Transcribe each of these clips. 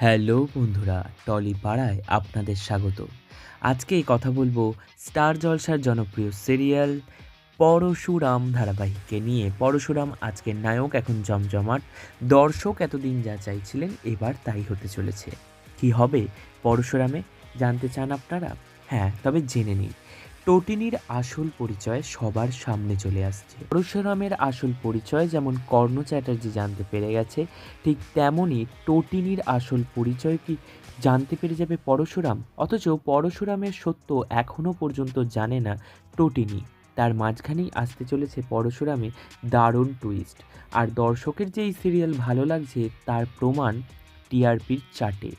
Hello বন্ধুরা, trolley পাড়ায় আপনাদের স্বাগত। আজকে কথা বলব স্টার জলসার জনপ্রিয় সিরিয়াল পরশুরাম ধারাবাহিককে নিয়ে। পরশুরাম আজকের নায়ক, এখন জমজমাট। দর্শক এতদিন যা চাইছিলেন, এবার তাই হতে চলেছে। কি হবে পরশুরামে? জানতে চান আপনারা? হ্যাঁ তবে জেনে নিন। টোটিনির আসল পরিচয় সবার সামনে চলে আসছে। পরশুরামের আসল পরিচয় যেমন কর্ণ চ্যাটার্জি জানতে পেরে গেছে, ঠিক তেমনই টোটিনির আসল পরিচয় কি জানতে পেরে যাবে পরশুরাম? অথচ পরশুরামের সত্য এখনও পর্যন্ত জানে না টোটিনি। তার মাঝখানেই আসতে চলেছে পরশুরামে দারুণ টুইস্ট আর দর্শকের যে এই সিরিয়াল ভালো লাগছে, তার প্রমাণ টিআরপির চার্টে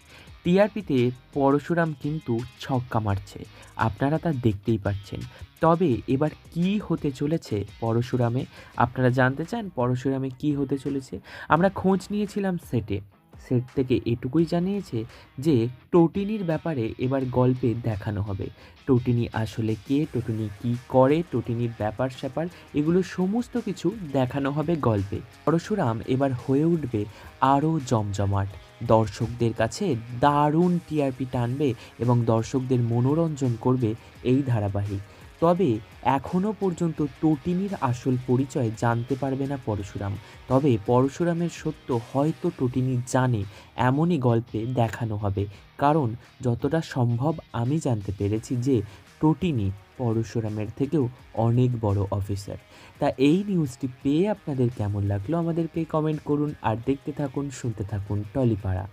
টিআরপিতে পরশুরাম কিন্তু ছক্কা মারছে। আপনারা তা দেখতেই পাচ্ছেন। তবে এবার কি হতে চলেছে পরশুরামে? আপনারা জানতে চান পরশুরামে কি হতে চলেছে? আমরা খোঁজ নিয়েছিলাম সেটে। সেট থেকে এটুকুই জানিয়েছে যে টোটিনির ব্যাপারে এবার গল্পে দেখানো হবে। টোটিনি আসলে কে? টোটিনি কি করে? টোটিনির ব্যাপার স্যাপার এগুলো সমস্ত কিছু দেখানো হবে গল্পে। পরশুরাম এবার হয়ে উঠবে আরও জমজমাট। দর্শকদের কাছে দারুণ টিআরপি টানবে এবং দর্শকদের মনোরঞ্জন করবে এই ধারাবাহিক। তবে এখনও পর্যন্ত টোটিনির আসল পরিচয় জানতে পারবে না পরশুরাম। তবে পরশুরামের সত্য হয়তো টোটিনি জানে, এমনই গল্পে দেখানো হবে। কারণ যতটা সম্ভব আমি জানতে পেরেছি যে টোটিনি পরশুরামের থেকেও অনেক বড় অফিসার। তা এই নিউজটি পেয়ে আপনাদের কেমন লাগল আমাদেরকে কমেন্ট করুন আর দেখতে থাকুন, শুনতে থাকুন টলিপাড়া।